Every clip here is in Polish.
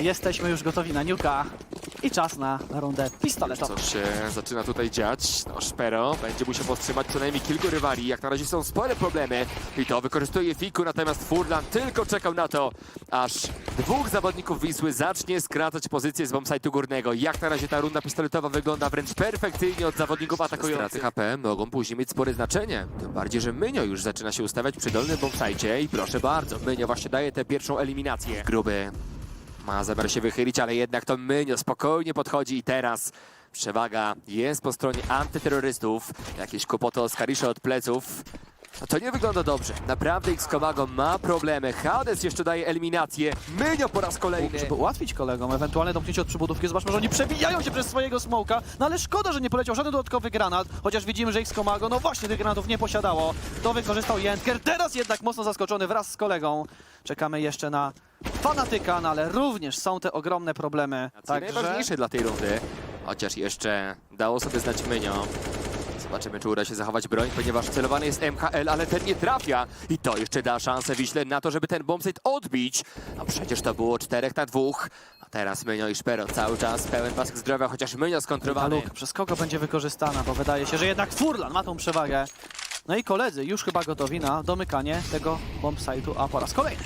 Jesteśmy już gotowi na niuka i czas na rundę pistoletową. Co się zaczyna tutaj dziać? No, Szpero będzie musiał powstrzymać co najmniej kilku rywali. Jak na razie są spore problemy i to wykorzystuje Fiku, natomiast Furlan tylko czekał na to, aż dwóch zawodników Wisły zacznie skracać pozycję z bombsite'u górnego. Jak na razie ta runda pistoletowa wygląda wręcz perfekcyjnie od zawodników atakujących. Straty HP mogą później mieć spore znaczenie. Tym bardziej, że Mynio już zaczyna się ustawiać przy dolnym bombsite i proszę bardzo, Mynio właśnie daje tę pierwszą eliminację. Gruby ma zamiar się wychylić, ale jednak to Mynio spokojnie podchodzi i teraz przewaga jest po stronie antyterrorystów. Jakieś kłopoty Oskarisza od pleców. No to nie wygląda dobrze. Naprawdę X-Komago ma problemy. Hades jeszcze daje eliminację. Mynio po raz kolejny. Żeby ułatwić kolegom ewentualne domknięcie od przybudówki, zobaczmy, że oni przebijają się przez swojego smoka, no ale szkoda, że nie poleciał żaden dodatkowy granat, chociaż widzimy, że X-Komago, no właśnie tych granatów nie posiadało. To wykorzystał Jentker, teraz jednak mocno zaskoczony wraz z kolegą. Czekamy jeszcze na fanatyka, no ale również są te ogromne problemy. Także... Najważniejsze dla tej rundy. Chociaż jeszcze dało sobie znać Mynio. Zobaczymy, czy uda się zachować broń, ponieważ celowany jest MHL, ale ten nie trafia. I to jeszcze da szansę Wiśle na to, żeby ten bombsite odbić. No przecież to było czterech na dwóch. A teraz Mynio i Szpero cały czas pełen pasek zdrowia, chociaż Mynio skontrowany. luka przez kogo będzie wykorzystana, bo wydaje się, że jednak Furlan ma tą przewagę. No i koledzy już chyba gotowi na domykanie tego bombsite'u, a po raz kolejny.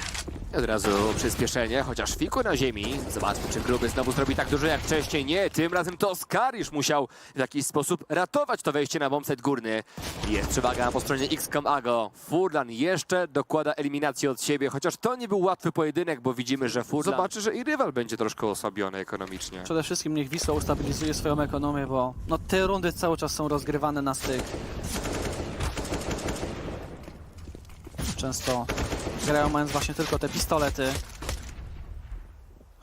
I Od razu przyspieszenie, chociaż Fiku na ziemi. Zobaczmy, czy Gruby znowu zrobi tak dużo jak wcześniej. Nie, tym razem to Skarisz musiał w jakiś sposób ratować to wejście na bombset górny. Jest przewaga po stronie XCOM Ago. Furlan jeszcze dokłada eliminację od siebie, chociaż to nie był łatwy pojedynek, bo widzimy, że Furlan zobaczy, że i rywal będzie troszkę osłabiony ekonomicznie. Przede wszystkim niech Wisła ustabilizuje swoją ekonomię, bo no, te rundy cały czas są rozgrywane na styk. Często grają mając właśnie tylko te pistolety.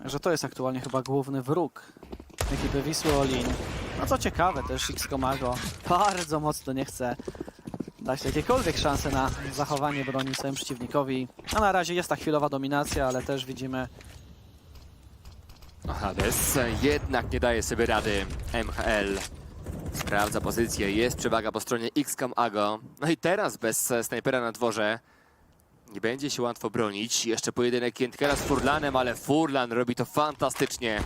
Że to jest aktualnie chyba główny wróg ekipy Wisły Olin. No co ciekawe też X-Komago bardzo mocno nie chce dać jakiekolwiek szanse na zachowanie broni swojemu przeciwnikowi. A na razie jest ta chwilowa dominacja, ale też widzimy Hades jednak nie daje sobie rady. MHL sprawdza pozycję, jest przewaga po stronie XCOM Ago. No i teraz bez snajpera na dworze nie będzie się łatwo bronić. Jeszcze pojedynek Jętkera z Furlanem, ale Furlan robi to fantastycznie.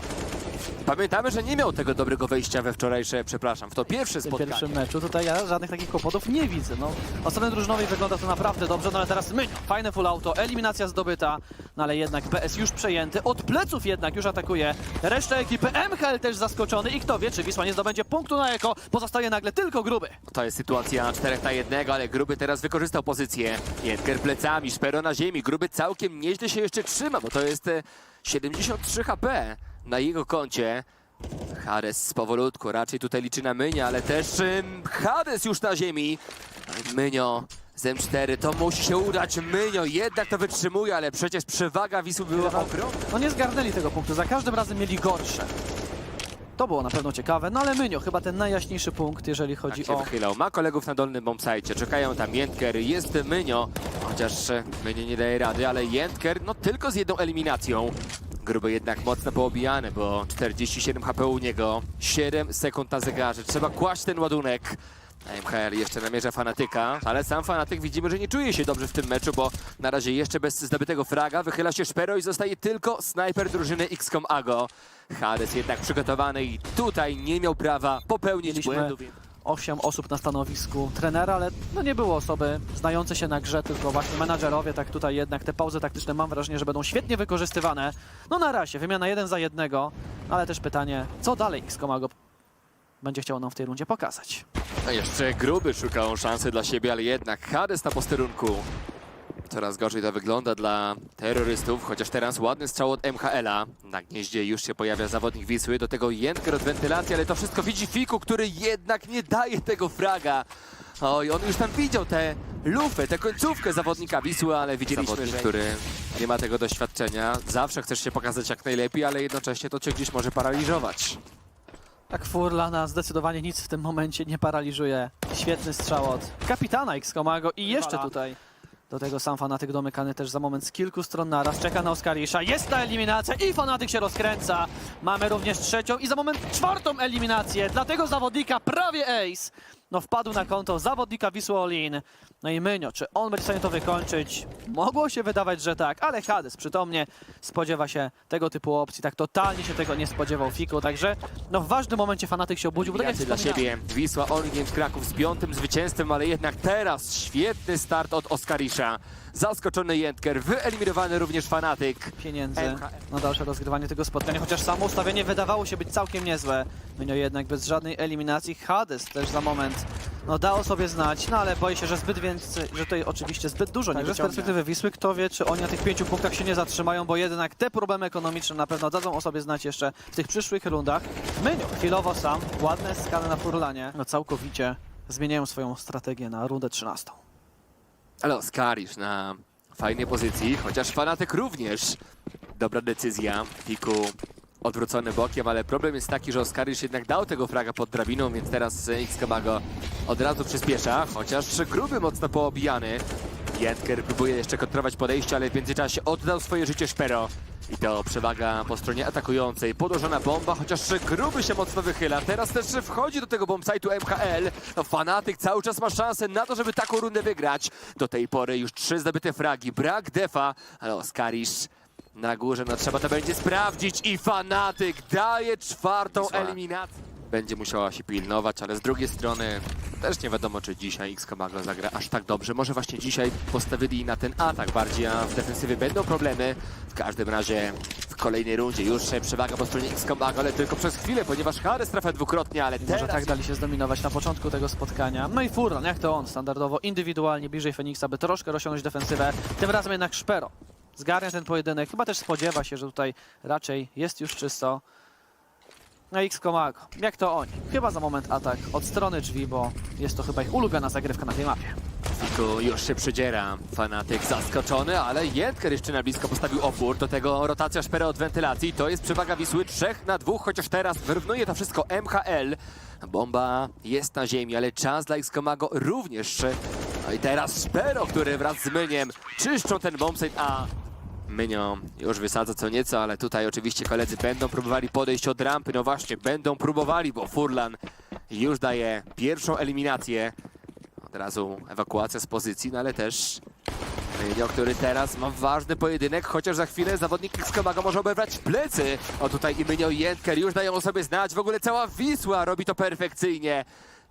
Pamiętamy, że nie miał tego dobrego wejścia we wczorajsze, przepraszam, w to pierwsze w spotkanie. pierwszym meczu. Tutaj ja żadnych takich kłopotów nie widzę. No, od strony drużynowej wygląda to naprawdę dobrze, no ale teraz my, fajne full auto, eliminacja zdobyta, no ale jednak BS już przejęty, od pleców jednak już atakuje resztę ekipy, MHL też zaskoczony i kto wie, czy Wisła nie zdobędzie punktu na eko, pozostaje nagle tylko gruby. To jest sytuacja 4 na 1, ale Gruby teraz wykorzystał pozycję. Jędker plecami, Szpero na ziemi. Gruby całkiem nieźle się jeszcze trzyma, bo to jest e, 73 HP na jego koncie. Hades powolutku, raczej tutaj liczy na Mynia, ale też Hades już na ziemi. Mynio z M4, to musi się udać. Mynio jednak to wytrzymuje, ale przecież przewaga Wisły była ogromna. No nie zgarnęli tego punktu, za każdym razem mieli gorsze. To było na pewno ciekawe, no ale Mynio chyba ten najjaśniejszy punkt, jeżeli chodzi Tak się o... wychylał. Ma kolegów na dolnym bombsite. Czekają tam Jędker, jest Mynio, chociaż e, Mynio nie daje rady, ale Jędker no tylko z jedną eliminacją. Gruby jednak mocno poobijany, bo 47 HP u niego, 7 sekund na zegarze. Trzeba kłaść ten ładunek. MHL jeszcze namierza fanatyka, ale sam fanatyk widzimy, że nie czuje się dobrze w tym meczu, bo na razie jeszcze bez zdobytego fraga wychyla się Szpero i zostaje tylko snajper drużyny XCOM Ago. Hades jednak przygotowany i tutaj nie miał prawa popełnić błędu. 8 osób na stanowisku trenera, ale no nie było osoby znające się na grze, tylko właśnie menadżerowie, tak tutaj jednak te pauzy taktyczne mam wrażenie, że będą świetnie wykorzystywane. No na razie, wymiana jeden za jednego, ale też pytanie, co dalej X-Komago będzie chciał nam w tej rundzie pokazać. A jeszcze gruby szukał szansy dla siebie, ale jednak Hades na posterunku. Coraz gorzej to wygląda dla terrorystów, chociaż teraz ładny strzał od MHL-a. Na gnieździe już się pojawia zawodnik Wisły, do tego Jędker od wentylacji, ale to wszystko widzi Fiku, który jednak nie daje tego fraga. Oj, on już tam widział tę lufę, tę końcówkę zawodnika Wisły, ale widzieliśmy, Zawodnik, że... który nie ma tego doświadczenia. Zawsze chcesz się pokazać jak najlepiej, ale jednocześnie to cię gdzieś może paraliżować. Tak Furlana zdecydowanie nic w tym momencie nie paraliżuje. Świetny strzał od kapitana X-Komago i jeszcze tutaj do tego sam fanatyk domykany też za moment z kilku stron naraz. Czeka na Oskarisza, jest ta eliminacja i fanatyk się rozkręca. Mamy również trzecią i za moment czwartą eliminację dla tego zawodnika prawie ace. No wpadł na konto zawodnika Wisły Olin. No i Mynio, czy on będzie w stanie to wykończyć? Mogło się wydawać, że tak, ale Hades przytomnie spodziewa się tego typu opcji. Tak totalnie się tego nie spodziewał Fiku, także no w ważnym momencie fanatyk się obudził. Bo tak jak dla siebie. Wisła Games Kraków z piątym zwycięstwem, ale jednak teraz świetny start od Oskarisza. Zaskoczony Jentker, wyeliminowany również fanatyk. pieniędzy na dalsze rozgrywanie tego spotkania, chociaż samo ustawienie wydawało się być całkiem niezłe. Mynio jednak bez żadnej eliminacji. Hades też za moment no dał sobie znać, no ale boję się, że zbyt więcej, że tutaj oczywiście zbyt dużo nie Także z perspektywy Wisły, kto wie, czy oni na tych pięciu punktach się nie zatrzymają, bo jednak te problemy ekonomiczne na pewno dadzą o sobie znać jeszcze w tych przyszłych rundach. Mynio Chwilowo sam, ładne skale na furlanie, no całkowicie zmieniają swoją strategię na rundę 13. Ale Oskarisz na fajnej pozycji, chociaż fanatyk również. Dobra decyzja. Fiku odwrócony bokiem, ale problem jest taki, że Oskarisz jednak dał tego fraga pod drabiną, więc teraz X Kamago od razu przyspiesza, chociaż gruby mocno poobijany. Jentker próbuje jeszcze kontrolować podejście, ale w międzyczasie oddał swoje życie Szpero. I to przewaga po stronie atakującej. Podłożona bomba, chociaż gruby się mocno wychyla. Teraz też wchodzi do tego bombsite'u MHL. No, fanatyk cały czas ma szansę na to, żeby taką rundę wygrać. Do tej pory już trzy zdobyte fragi. Brak defa, ale Oskarisz na górze. No trzeba to będzie sprawdzić. I fanatyk daje czwartą eliminację. Będzie musiała się pilnować, ale z drugiej strony też nie wiadomo, czy dzisiaj X Kamago zagra aż tak dobrze. Może właśnie dzisiaj postawili na ten atak bardziej, a w defensywie będą problemy. W każdym razie w kolejnej rundzie już przewaga po stronie X Kamago, ale tylko przez chwilę, ponieważ Harris trafia dwukrotnie, ale Może teraz... tak dali się zdominować na początku tego spotkania. No i Furlan, jak to on, standardowo, indywidualnie, bliżej Feniksa, by troszkę rozciągnąć defensywę. Tym razem jednak Szpero zgarnia ten pojedynek. Chyba też spodziewa się, że tutaj raczej jest już czysto. No i X-Komago, jak to oni? Chyba za moment atak od strony drzwi, bo jest to chyba ich ulubiona zagrywka na tej mapie. Fiku już się przydziera. Fanatyk zaskoczony, ale Jentker jeszcze na blisko postawił opór. Do tego rotacja szpera od wentylacji. To jest przewaga Wisły 3 na 2, chociaż teraz wyrównuje to wszystko MHL. Bomba jest na ziemi, ale czas dla X-Komago również. No i teraz Szpero, który wraz z Myniem czyszczą ten bombsite, a Mynio już wysadza co nieco, ale tutaj oczywiście koledzy będą próbowali podejść od rampy. No właśnie, będą próbowali, bo Furlan już daje pierwszą eliminację. Od razu ewakuacja z pozycji, no ale też Mynio, który teraz ma ważny pojedynek, chociaż za chwilę zawodnik X-Komago może oberwać plecy. O tutaj i Mynio i Jentker już dają o sobie znać. W ogóle cała Wisła robi to perfekcyjnie.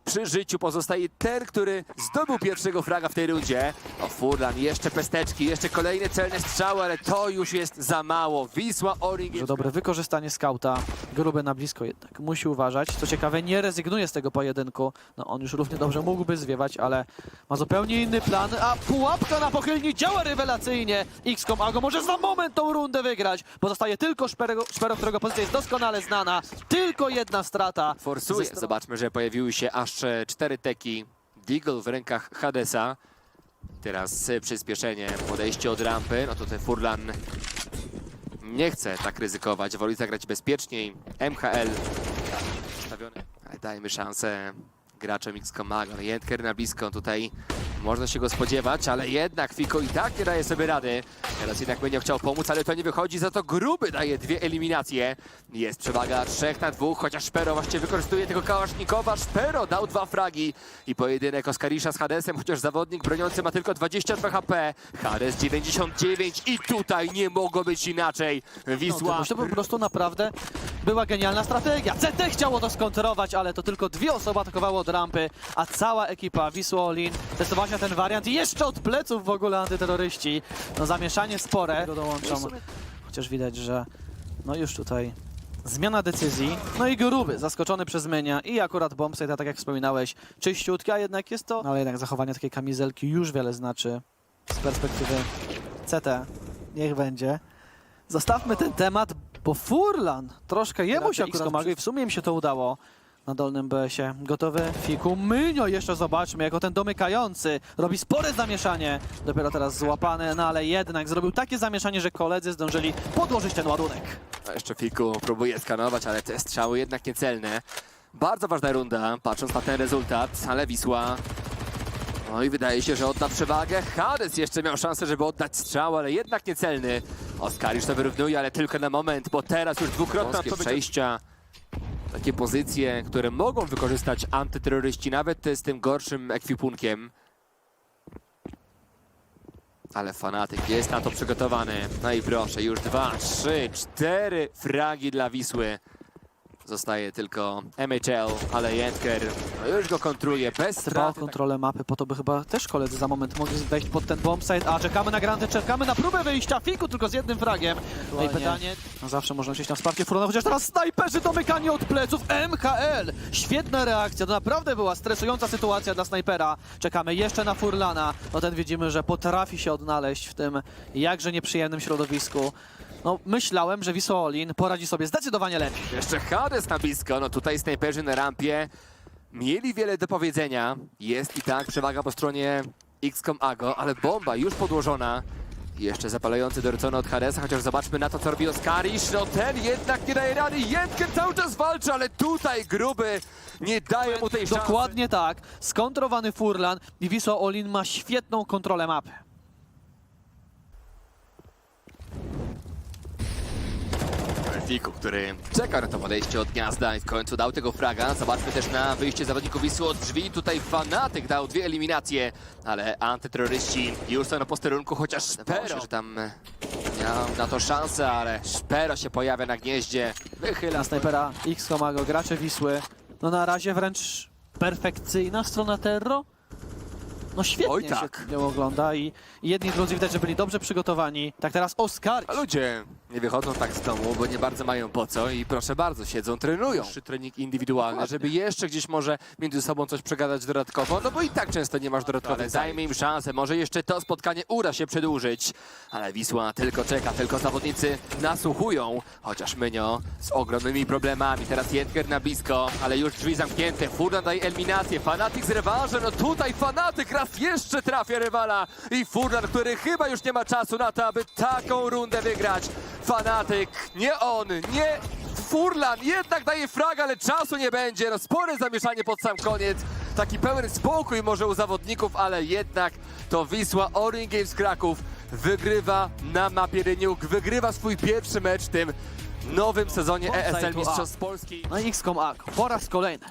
Przy życiu pozostaje ten, który zdobył pierwszego fraga w tej rundzie. O Furlan, jeszcze pesteczki, jeszcze kolejne celne strzały, ale to już jest za mało. Wisła Oring Że dobre wykorzystanie skauta, gruby na blisko jednak musi uważać. Co ciekawe, nie rezygnuje z tego pojedynku. No on już równie dobrze mógłby zwiewać, ale ma zupełnie inny plan. A pułapka na pochylni działa rewelacyjnie. XCOM Ago może za moment tą rundę wygrać. Pozostaje tylko Szpero, Szpero którego pozycja jest doskonale znana. Tylko jedna strata. forsuje. Zobaczmy, że pojawiły się aż e, cztery teki. Deagle w rękach Hadesa. Teraz przyspieszenie, podejście od rampy. No tutaj Furlan nie chce tak ryzykować, woli zagrać bezpieczniej. MHL ustawiony. Ale dajmy szansę graczom X-Komago. Jentker na blisko tutaj można się go spodziewać, ale jednak Fiko i tak nie daje sobie rady. Teraz jednak będzie chciał pomóc, ale to nie wychodzi, za to Gruby daje dwie eliminacje. Jest przewaga 3 na 2, chociaż Szpero właśnie wykorzystuje tego Kałasznikowa. Szpero dał dwa fragi i pojedynek Oskarisza z Hadesem, chociaż zawodnik broniący ma tylko 22 HP. Hades 99 i tutaj nie mogło być inaczej. Wisła No, to po prostu naprawdę była genialna strategia. CT chciało to skontrować, ale to tylko dwie osoby atakowały od rampy, a cała ekipa Wisła Olin testowała się na ten wariant i jeszcze od pleców w ogóle antyterroryści. No zamieszanie spore. Dołączą. Chociaż widać, że no już tutaj zmiana decyzji. No i gruby, zaskoczony przez Mynia i akurat bombsite, tak jak wspominałeś, czyściutki, a jednak jest to... No ale jednak zachowanie takiej kamizelki już wiele znaczy z perspektywy CT. Niech będzie. Zostawmy ten temat, bo Furlan troszkę jemu się akurat i w sumie im się to udało. Na dolnym BS-ie gotowy Fiku. Mynio jeszcze zobaczmy, jako ten domykający robi spore zamieszanie. Dopiero teraz złapany, no ale jednak zrobił takie zamieszanie, że koledzy zdążyli podłożyć ten ładunek. A Jeszcze Fiku próbuje skanować, ale te strzały jednak niecelne. Bardzo ważna runda, patrząc na ten rezultat, ale Wisła... No i wydaje się, że odda przewagę. Hades jeszcze miał szansę, żeby oddać strzał, ale jednak niecelny. Oskar już to wyrównuje, ale tylko na moment, bo teraz już dwukrotne Wąskie przejścia. Takie pozycje, które mogą wykorzystać antyterroryści, nawet z tym gorszym ekwipunkiem. Ale fanatyk jest na to przygotowany. No i proszę, już dwa, trzy, cztery fragi dla Wisły. Zostaje tylko MHL, ale Jentker no już go kontruje bez Trwa straty. kontrolę mapy, po to by chyba też koledzy za moment mogli wejść pod ten bombsite, a czekamy na granty, czekamy na próbę wyjścia, Fiku tylko z jednym fragiem. No i pytanie, no zawsze można liczyć na wsparcie Furona, chociaż teraz snajperzy domykanie od pleców, MHL! Świetna reakcja, to naprawdę była stresująca sytuacja dla snajpera. Czekamy jeszcze na Furlana, no ten widzimy, że potrafi się odnaleźć w tym jakże nieprzyjemnym środowisku. No myślałem, że Wisła Olin poradzi sobie zdecydowanie lepiej. Jeszcze Hades na blisko. No tutaj snajperzy na rampie mieli wiele do powiedzenia. Jest i tak przewaga po stronie XCOM Ago, ale bomba już podłożona. Jeszcze zapalający dorzucony od Hadesa, chociaż zobaczmy na to, co robi Oskarisz. No ten jednak nie daje rady. Jentken cały czas walczy, ale tutaj gruby nie daje mu tej szansy. Dokładnie tak. Skontrowany Furlan i Wisła Olin ma świetną kontrolę mapy. Fiku, który czeka na to podejście od gniazda i w końcu dał tego fraga. Zobaczmy też na wyjście zawodników Wisły od drzwi. Tutaj fanatyk dał dwie eliminacje, ale antyterroryści już są na posterunku, chociaż Szpero, że tam e, miał na to szansę, ale Szpero się pojawia na gnieździe. Wychyla Na snajpera X Komago, gracze Wisły. No na razie wręcz perfekcyjna strona Terro. No świetnie Oj, się tak. to ogląda i, i jedni i drudzy widać, że byli dobrze przygotowani. Tak teraz Oskar. Ludzie nie wychodzą tak z domu, bo nie bardzo mają po co i proszę bardzo, siedzą, trenują. Trzy trening indywidualny, żeby jeszcze gdzieś może między sobą coś przegadać dodatkowo, no bo i tak często nie masz dodatkowych. Dajmy im szansę, może jeszcze to spotkanie uda się przedłużyć, ale Wisła tylko czeka, tylko zawodnicy nasłuchują, chociaż Mynio z ogromnymi problemami. Teraz Jentger na blisko, ale już drzwi zamknięte, Furlan daje eliminację, Fanatyk z rewanżem, no tutaj Fanatyk raz jeszcze trafia rywala i Furlan, który chyba już nie ma czasu na to, aby taką rundę wygrać. Fanatyk, nie on, nie Furlan, jednak daje frag, ale czasu nie będzie. No spore zamieszanie pod sam koniec. Taki pełen spokój może u zawodników, ale jednak to Wisła Orange Games Kraków wygrywa na mapie Reniuk, wygrywa swój pierwszy mecz w tym nowym sezonie ESL tu Mistrzostw Polski. No i XCOM Ag, po raz kolejny.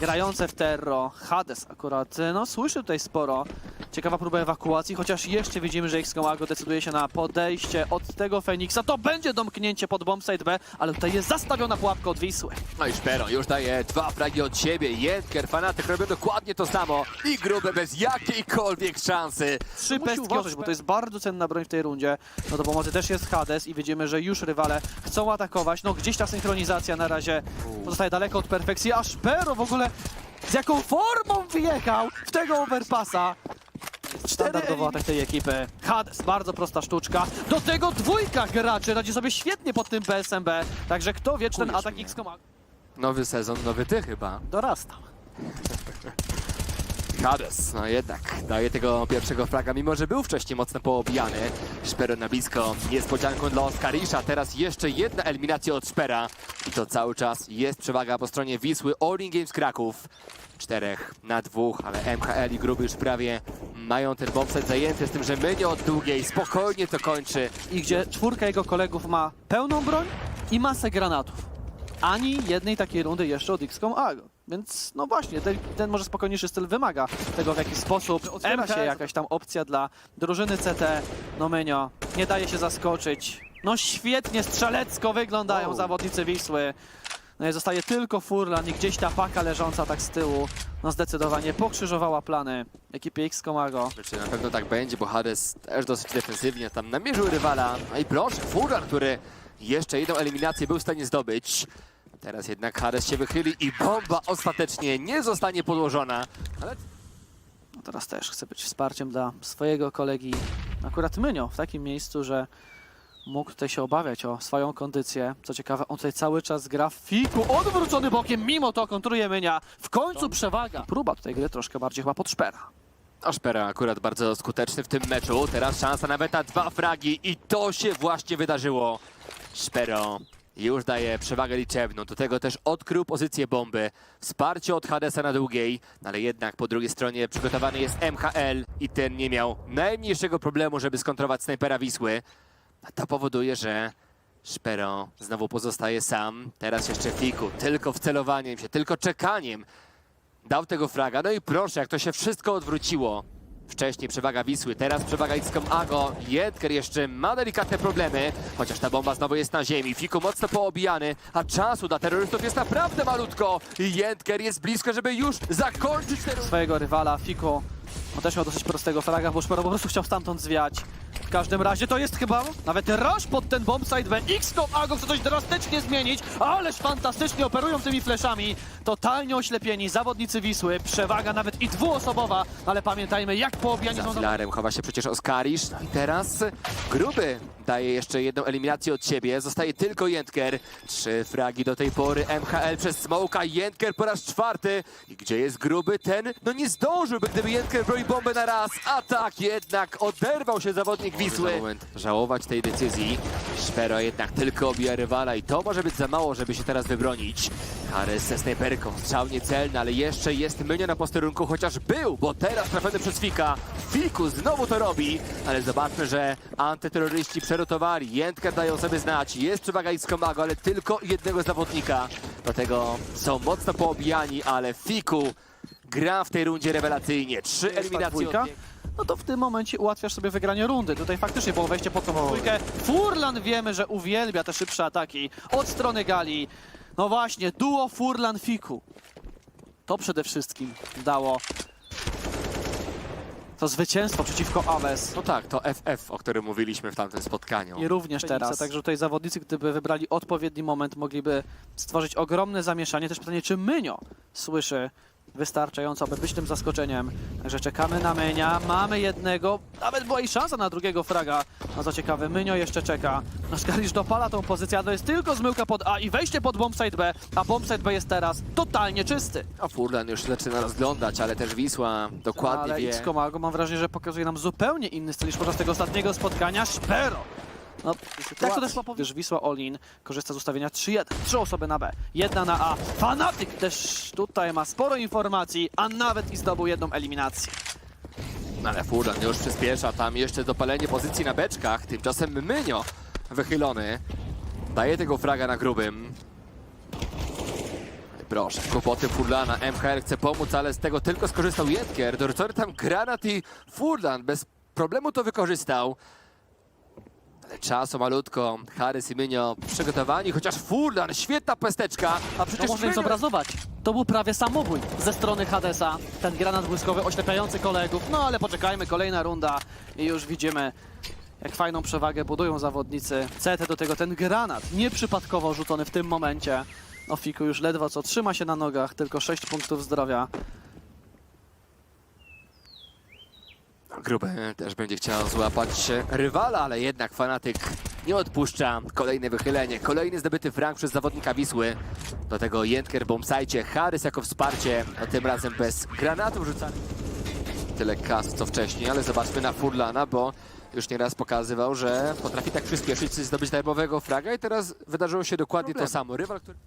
Grające w Terro, Hades akurat, no słyszy tutaj sporo. Ciekawa próba ewakuacji, chociaż jeszcze widzimy, że XCOM Ago decyduje się na podejście od tego Feniksa. To będzie domknięcie pod bombsite B, ale tutaj jest zastawiona pułapka od Wisły. No i Szpero już daje dwa fragi od siebie. Jedker, fanatyk robią dokładnie to samo i grube bez jakiejkolwiek szansy. Trzy Musi pestki, uważać, bo to jest bardzo cenna broń w tej rundzie. No do pomocy też jest Hades i widzimy, że już rywale chcą atakować. No gdzieś ta synchronizacja na razie pozostaje daleko od perfekcji, a Szpero w ogóle z jaką formą wyjechał w tego overpassa. Standardowy atak tej ekipy. Hades, bardzo prosta sztuczka. Do tego dwójka graczy radzi sobie świetnie pod tym BSMB. Także kto wie, czy ten Kujesz atak. XCOM Nowy sezon, nowy ty chyba. dorasta. Hades, no jednak daje tego pierwszego fraga, mimo że był wcześniej mocno poobijany. Szpero na blisko, niespodzianką dla Oskarisza, teraz jeszcze jedna eliminacja od Szpera. I to cały czas jest przewaga po stronie Wisły, Oring Games Kraków. Czterech na dwóch, ale MHL i Gruby już prawie mają ten bombset zajęty, z tym, że Mynio od długiej spokojnie to kończy. i gdzie czwórka jego kolegów ma pełną broń i masę granatów. Ani jednej takiej rundy jeszcze od AGO. Więc no właśnie, ten, ten może spokojniejszy styl wymaga tego w jakiś sposób. Otwiera się jakaś tam opcja dla drużyny CT. No Menio, nie daje się zaskoczyć. No świetnie strzelecko wyglądają Wow. zawodnicy Wisły. No i zostaje tylko Furlan i gdzieś ta paka leżąca tak z tyłu. No zdecydowanie pokrzyżowała plany ekipie XCOM AGO. Znaczy na pewno tak będzie, bo Hades też dosyć defensywnie tam namierzył rywala. No i proszę, Furar, który jeszcze jedną eliminację był w stanie zdobyć. Teraz jednak Hades się wychyli i bomba ostatecznie nie zostanie podłożona. Ale No teraz też chce być wsparciem dla swojego kolegi, akurat Mynio, w takim miejscu, że mógł tutaj się obawiać o swoją kondycję. Co ciekawe, on tutaj cały czas gra w fiku, odwrócony bokiem, mimo to kontruje Mynia. W końcu przewaga. Próba tutaj gry troszkę bardziej chyba pod szpera. Aszpera akurat bardzo skuteczny w tym meczu. Teraz szansa nawet na dwa fragi i to się właśnie wydarzyło. Szpero już daje przewagę liczebną. Do tego też odkrył pozycję bomby. Wsparcie od Hadesa na długiej, ale jednak po drugiej stronie przygotowany jest MHL i ten nie miał najmniejszego problemu, żeby skontrować snajpera Wisły. A to powoduje, że Szpero znowu pozostaje sam. Teraz jeszcze Fiku. Tylko wcelowaniem się, tylko czekaniem. Dał tego fraga. No i proszę, jak to się wszystko odwróciło. Wcześniej przewaga Wisły, teraz przewaga XCOM Ago. Jedker jeszcze ma delikatne problemy, chociaż ta bomba znowu jest na ziemi. Fiku mocno poobijany, a czasu dla terrorystów jest naprawdę malutko. I Jedker jest blisko, żeby już zakończyć ten... swojego rywala, Fiku. On też miał dosyć prostego fraga, bo Szpero po prostu chciał stamtąd zwiać. W każdym razie to jest chyba nawet rush pod ten bombsite B. X-Com Ago chce coś drastycznie zmienić, ależ fantastycznie operują tymi fleszami. Totalnie oślepieni zawodnicy Wisły. Przewaga nawet i dwuosobowa, ale pamiętajmy jak poobijani Za są... filarem chowa się przecież Oskarisz. No i teraz Gruby daje jeszcze jedną eliminację od siebie. Zostaje tylko Jentker. Trzy fragi do tej pory. MHL przez Smoka. Jentker po raz czwarty. I gdzie jest Gruby? Ten no nie zdążyłby, gdyby Jentker broi bombę na raz. A tak jednak oderwał się zawodnik Wisły. moment żałować tej decyzji. Szpero jednak tylko obija rywala i to może być za mało, żeby się teraz wybronić. Harris ze snajperką. Strzał niecelny, ale jeszcze jest Mynio na posterunku, chociaż był, bo teraz trafiony przez Fika. Fiku znowu to robi, ale zobaczmy, że antyterroryści przerotowali. Jędkę dają sobie znać. Jest przewaga Iskomago, ale tylko jednego zawodnika. Do tego są mocno poobijani, ale Fiku gra w tej rundzie rewelacyjnie. Trzy Jest ta eliminacje dwójka. od niego. No to w tym momencie ułatwiasz sobie wygranie rundy. Tutaj faktycznie było wejście pod tą dwójkę. Furlan wiemy, że uwielbia te szybsze ataki od strony Gali. No właśnie, duo Furlan-Fiku. To przede wszystkim dało to zwycięstwo przeciwko Aves. No tak, to FF, o którym mówiliśmy w tamtym spotkaniu. I również teraz. Także tutaj zawodnicy, gdyby wybrali odpowiedni moment, mogliby stworzyć ogromne zamieszanie. Też pytanie, czy Mynio słyszy wystarczająco, aby być tym zaskoczeniem. Także czekamy na Mynia. Mamy jednego. Nawet była i szansa na drugiego fraga. No co ciekawe, Mynio jeszcze czeka. No Skalisz dopala tą pozycję, a to jest tylko zmyłka pod A i wejście pod bombsite B, a bombsite B jest teraz totalnie czysty. A Furlan już zaczyna rozglądać, ale też Wisła dokładnie Ale wie. X-Komago mam wrażenie, że pokazuje nam zupełnie inny styl niż podczas tego ostatniego spotkania. Szpero! No, tak to też ma gdyż Wisła Olin korzysta z ustawienia 3-1. Trzy osoby na B, jedna na A. Fanatyk też tutaj ma sporo informacji, a nawet i zdobył jedną eliminację. Ale Furlan już przyspiesza, tam jeszcze dopalenie pozycji na beczkach. Tymczasem Mynio wychylony. Daje tego fraga na grubym. Proszę, kłopoty Furlana. MHR chce pomóc, ale z tego tylko skorzystał Jedker. Dorzucony tam granat i Furlan bez problemu to wykorzystał. Czasu malutko. Harris i Mynio przygotowani, chociaż Furlan, świetna pesteczka. A przecież To można Mynio- zobrazować. To był prawie samobój ze strony Hadesa. Ten granat błyskowy oślepiający kolegów. No ale poczekajmy, kolejna runda i już widzimy, jak fajną przewagę budują zawodnicy. CT do tego ten granat, nieprzypadkowo rzucony w tym momencie. No Fiku już ledwo co trzyma się na nogach, tylko 6 punktów zdrowia. Gruby też będzie chciał złapać rywala, ale jednak fanatyk nie odpuszcza. Kolejne wychylenie, kolejny zdobyty frank przez zawodnika Wisły. Do tego Jentker bombsajcie, Harris jako wsparcie, a tym razem bez granatów rzucanych. Tyle kas co wcześniej, ale zobaczmy na Furlana, bo już nieraz pokazywał, że potrafi tak przyspieszyć, zdobyć darmowego fraga i teraz wydarzyło się dokładnie to samo. Rywal, który...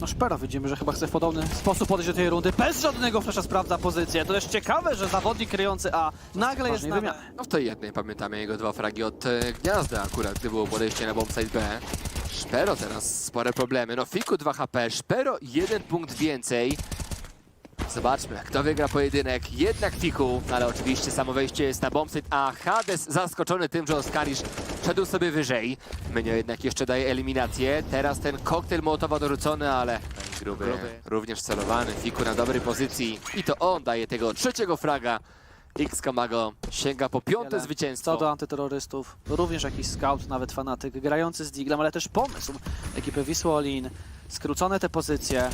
No Szpero widzimy, że chyba chce w podobny sposób podejść do tej rundy. Bez żadnego flesza sprawdza pozycję. To też ciekawe, że zawodnik kryjący A nagle jest na. No w tej jednej pamiętamy jego dwa fragi od e, gniazda akurat, gdy było podejście na bombsite B. Szpero teraz spore problemy. No Fiku 2 HP, Szpero jeden punkt więcej. Zobaczmy, kto wygra pojedynek. Jednak Fiku, ale oczywiście samo wejście jest na bombsite, a Hades zaskoczony tym, że Oskarisz szedł sobie wyżej. Menio jednak jeszcze daje eliminację. Teraz ten koktajl mołotowa dorzucony, ale gruby, również celowany. Fiku na dobrej pozycji i to on daje tego trzeciego fraga. X Kamago sięga po piąte Wiele. zwycięstwo. Co do antyterrorystów, również jakiś scout, nawet fanatyk, grający z Diglem, ale też pomysł ekipy Wisłolin. Skrócone te pozycje.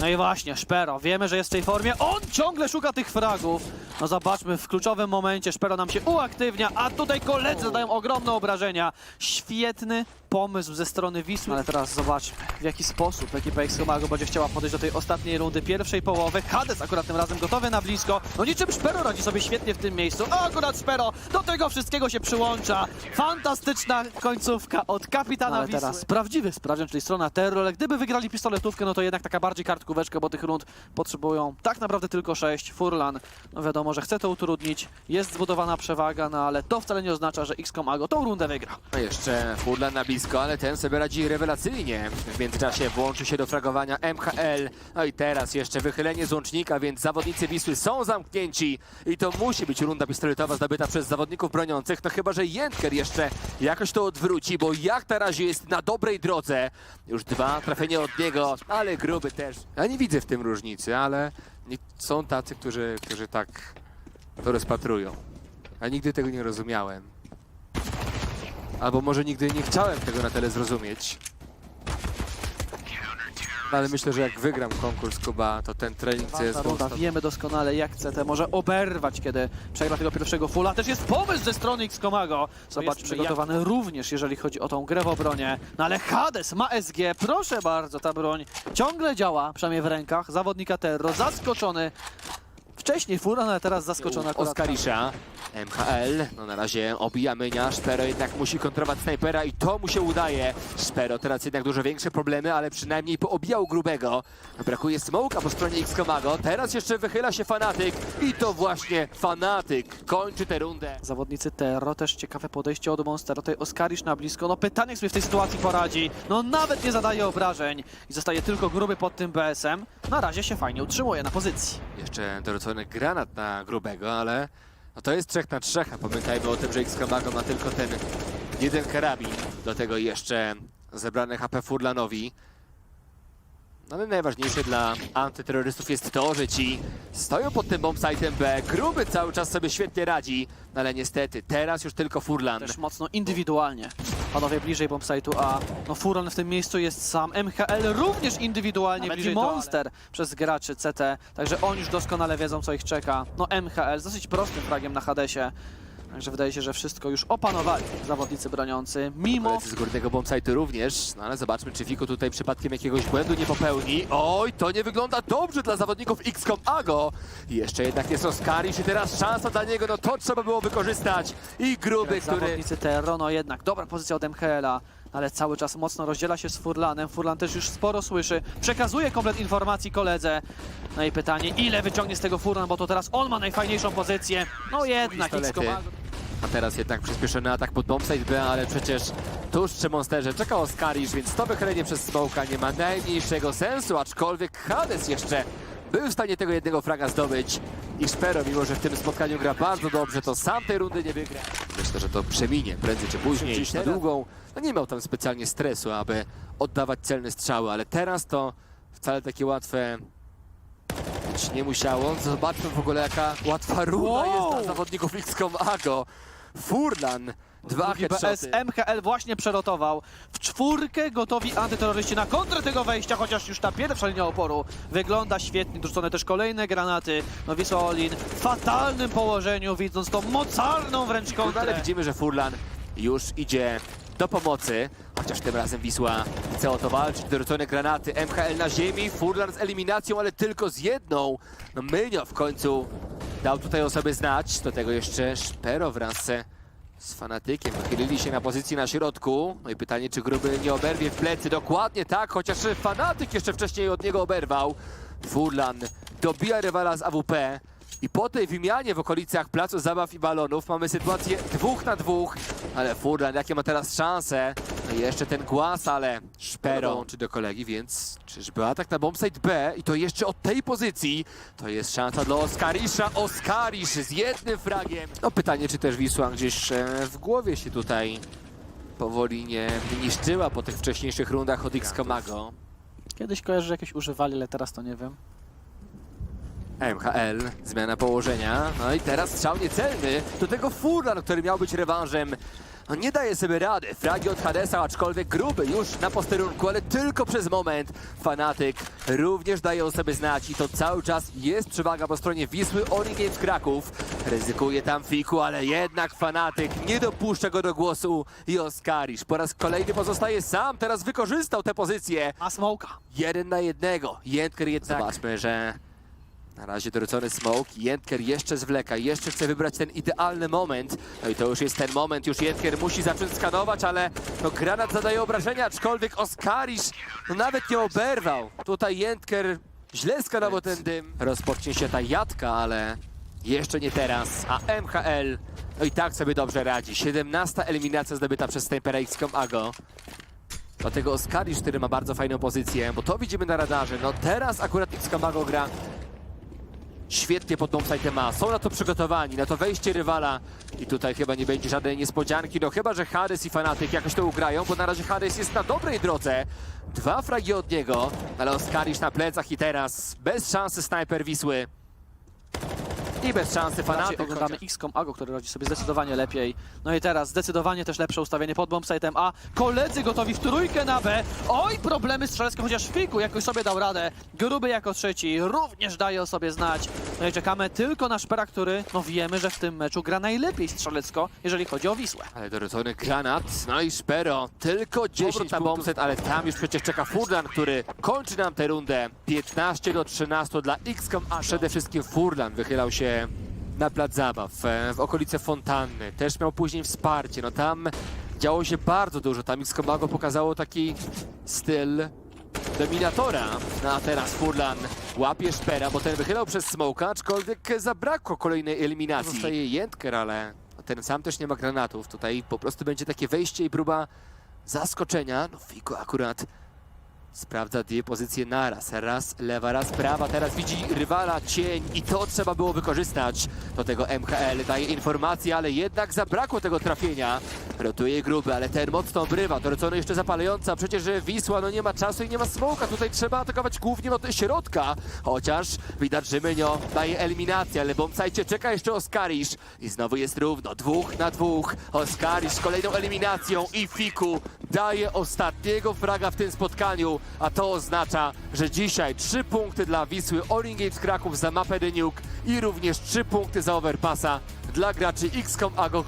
No i właśnie, Szpero, wiemy, że jest w tej formie. On ciągle szuka tych fragów. No zobaczmy, w kluczowym momencie Szpero nam się uaktywnia, a tutaj koledzy zadają ogromne obrażenia. Świetny pomysł ze strony Wisły. Ale teraz zobaczmy, w jaki sposób ekipa Excomago będzie chciała podejść do tej ostatniej rundy pierwszej połowy. Hades akurat tym razem gotowy na blisko. No niczym Szpero radzi sobie świetnie w tym miejscu. A akurat Szpero do tego wszystkiego się przyłącza. Fantastyczna końcówka od kapitana Ale Wisły. teraz prawdziwy sprawdzian, czyli strona terror, gdyby wygrali pistoletówkę, no to jednak taka bardziej kartkóweczka, bo tych rund potrzebują tak naprawdę tylko sześć. Furlan, no wiadomo, że chce to utrudnić. Jest zbudowana przewaga, no ale to wcale nie oznacza, że XCOM Ago tą rundę wygra. No jeszcze Furlan na blisko, ale ten sobie radzi rewelacyjnie. W międzyczasie włączy się do fragowania MHL. No i teraz jeszcze wychylenie z łącznika, więc zawodnicy Wisły są zamknięci. I to musi być runda pistoletowa zdobyta przez zawodników broniących. No chyba, że Jentker jeszcze jakoś to odwróci, bo jak na razie jest na dobrej drodze. Już dwa trafienia od niego, ale gruby też. Ja nie widzę w tym różnicy, ale są tacy, którzy, którzy tak to rozpatrują. Ja nigdy tego nie rozumiałem. Albo może nigdy nie chciałem tego na tyle zrozumieć. No, ale myślę, że jak wygram konkurs Kuba, to ten trening co jest Ważna runda. mocno... Wiemy doskonale, jak CT może oberwać, kiedy przegra tego pierwszego fulla. Też jest pomysł ze strony X-Komago. Zobacz, jest przygotowany również, jeżeli chodzi o tą grę w obronie. No ale Hades ma SG, proszę bardzo, ta broń ciągle działa, przynajmniej w rękach zawodnika Terro. Zaskoczony. Wcześniej Furan, ale teraz zaskoczony akurat. Oskarisza, MHL, no na razie obija Mynia, Szpero jednak musi kontrować snajpera i to mu się udaje. Szpero teraz jednak dużo większe problemy, ale przynajmniej poobijał grubego. Brakuje smoka po stronie X-Komago, teraz jeszcze wychyla się Fanatyk i to właśnie Fanatyk kończy tę rundę. Zawodnicy Terro, też ciekawe podejście od Monstera. Tutaj Oskarisz na blisko. No pytanie, jak sobie w tej sytuacji poradzi. No nawet nie zadaje obrażeń i zostaje tylko gruby pod tym BS-em. Na razie się fajnie utrzymuje na pozycji. Jeszcze dorzucony granat na grubego, ale no to jest 3 na 3, a pamiętajmy o tym, że X-Komago ma tylko ten jeden karabin. Do tego jeszcze zebrane HP Furlanowi. No ale najważniejsze dla antyterrorystów jest to, że ci stoją pod tym bombsite'em B. Gruby cały czas sobie świetnie radzi, no ale niestety teraz już tylko Furlan. Też mocno indywidualnie. Panowie bliżej bombsite'u, a no Furon w tym miejscu jest sam. MHL również indywidualnie Nawet bliżej to, ale- Monster przez graczy CT. Także oni już doskonale wiedzą, co ich czeka. No MHL z dosyć prostym fragiem na Hadesie. Także wydaje się, że wszystko już opanowali zawodnicy broniący, mimo z górnego bombsite'u również, no ale zobaczmy, czy Fiku tutaj przypadkiem jakiegoś błędu nie popełni. Oj, to nie wygląda dobrze dla zawodników XCOM Ago. Jeszcze jednak jest Oskarisz i teraz szansa dla niego, no to trzeba było wykorzystać. I gruby, który... zawodnicy Terro, no jednak dobra pozycja od MHL-a, ale cały czas mocno rozdziela się z Furlanem. Furlan też już sporo słyszy, przekazuje komplet informacji koledze. No i pytanie, ile wyciągnie z tego Furlan, bo to teraz on ma najfajniejszą pozycję. No jednak, Pistolety. A teraz jednak przyspieszony atak pod bombsite B, ale przecież tuż przy Monsterze czekał Oskarisz, więc to wychylenie przez Smoka nie ma najmniejszego sensu, aczkolwiek Hades jeszcze był w stanie tego jednego fraga zdobyć. I Szpero, mimo że w tym spotkaniu gra bardzo dobrze, to sam tej rundy nie wygra. Myślę, że to przeminie prędzej czy później, gdzieś na długą. No nie miał tam specjalnie stresu, aby oddawać celne strzały, ale teraz to wcale takie łatwe być nie musiało. Zobaczmy w ogóle jaka łatwa runa Wow! jest dla zawodników XCOM Ago. Furlan, dwa Drugi BS headshoty. MHL właśnie przelotował. W czwórkę gotowi antyterroryści na kontrę tego wejścia, chociaż już ta pierwsza linia oporu wygląda świetnie. Dorzucone też kolejne granaty. No Wisła Olin w fatalnym położeniu, widząc tą mocarną wręcz No, ale kontrę. widzimy, że Furlan już idzie do pomocy, chociaż tym razem Wisła chce o to walczyć. Dorzucone granaty, MHL na ziemi, Furlan z eliminacją, ale tylko z jedną. No Mynio w końcu dał tutaj o sobie znać. Do tego jeszcze Szpero wraz z fanatykiem. Wychylili się na pozycji na środku. No i pytanie, czy gruby nie oberwie w plecy. Dokładnie tak, chociaż fanatyk jeszcze wcześniej od niego oberwał. Furlan dobija rywala z AWP. I po tej wymianie w okolicach placu zabaw i balonów mamy sytuację dwóch na dwóch. Ale Furlan, jakie ma teraz szanse? Jeszcze ten głaz, ale Szpero czy do kolegi, więc czyżby atak na bombsite B i to jeszcze od tej pozycji. To jest szansa dla Oskarisza. Oskarisz z jednym fragiem. No pytanie, czy też Wisła gdzieś e, w głowie się tutaj powoli nie niszczyła po tych wcześniejszych rundach od X-Komago. Kiedyś kojarzę, że jakieś używali, ale teraz to nie wiem. MHL, zmiana położenia. No i teraz strzał niecelny. Do tego Furlan, który miał być rewanżem. No nie daje sobie rady. Fragi od Hadesa, aczkolwiek gruby już na posterunku, ale tylko przez moment. Fanatyk również daje o sobie znać i to cały czas jest przewaga po stronie Wisły Ori Games Kraków. Ryzykuje tam Fiku, ale jednak Fanatyk nie dopuszcza go do głosu i Oskarisz po raz kolejny pozostaje sam. Teraz wykorzystał tę pozycję. A Smoka. Jeden na jednego. Jentker jednak. Zobaczmy, że na razie dorzucony smoke. Jentker jeszcze zwleka, jeszcze chce wybrać ten idealny moment. No i to już jest ten moment, już Jentker musi zacząć skanować, ale no granat zadaje obrażenia, aczkolwiek Oskarisz no nawet nie oberwał. Tutaj Jentker źle skanował ten dym. Rozpocznie się ta jadka, ale jeszcze nie teraz. A MHL no i tak sobie dobrze radzi. 17 eliminacja zdobyta przez Snipera XCOM Ago. Dlatego Oskarisz, który ma bardzo fajną pozycję, bo to widzimy na radarze. No teraz akurat X-Kamago gra świetnie pod bombsite ma. Są na to przygotowani, na to wejście rywala i tutaj chyba nie będzie żadnej niespodzianki, no chyba, że Harris i Fanatyk jakoś to ugrają, bo na razie Harris jest na dobrej drodze. Dwa fragi od niego, ale Oskarisz na plecach i teraz bez szansy snajper Wisły. I bez szansy Raczej Fanatyk. oglądamy XCOM Ago, który radzi sobie zdecydowanie lepiej. No i teraz zdecydowanie też lepsze ustawienie pod bombsite'em A. Koledzy gotowi w trójkę na B. Oj, problemy strzeleckie, chociaż Fiku jakoś sobie dał radę. Gruby jako trzeci również daje o sobie znać. No i czekamy tylko na Szpera, który, no wiemy, że w tym meczu gra najlepiej strzelecko, jeżeli chodzi o Wisłę. Ale dorzucony granat, no i Szpero, tylko 10 na bombset, ale tam już przecież czeka Furlan, który kończy nam tę rundę. 15 do 13 dla XCOM, a przede wszystkim Furlan wychylał się na plac zabaw, e, w okolice fontanny. Też miał później wsparcie, no tam działo się bardzo dużo. Tam XCOM pokazało taki styl dominatora. No a teraz Furlan łapie Szpera, bo ten wychylał przez smoka, aczkolwiek zabrakło kolejnej eliminacji. Zostaje Jentker, ale ten sam też nie ma granatów. Tutaj po prostu będzie takie wejście i próba zaskoczenia. No Fiku akurat sprawdza dwie pozycje naraz. Raz lewa, raz prawa. Teraz widzi rywala cień i to trzeba było wykorzystać. Do tego MHL daje informację, ale jednak zabrakło tego trafienia. Rotuje gruby, ale ten mocno obrywa. Dorzucony jeszcze zapalająca. Przecież Wisła no nie ma czasu i nie ma smoka. Tutaj trzeba atakować głównie od środka. Chociaż widać, że Mynio daje eliminację, ale bombsajcie czeka jeszcze Oskarisz. I znowu jest równo. Dwóch na dwóch. Oskarisz kolejną eliminacją i Fiku daje ostatniego fraga w tym spotkaniu. A to oznacza, że dzisiaj trzy punkty dla Wisły Oringate Kraków za mapę Deniuk i również trzy punkty za Overpassa dla graczy XCOM Ago,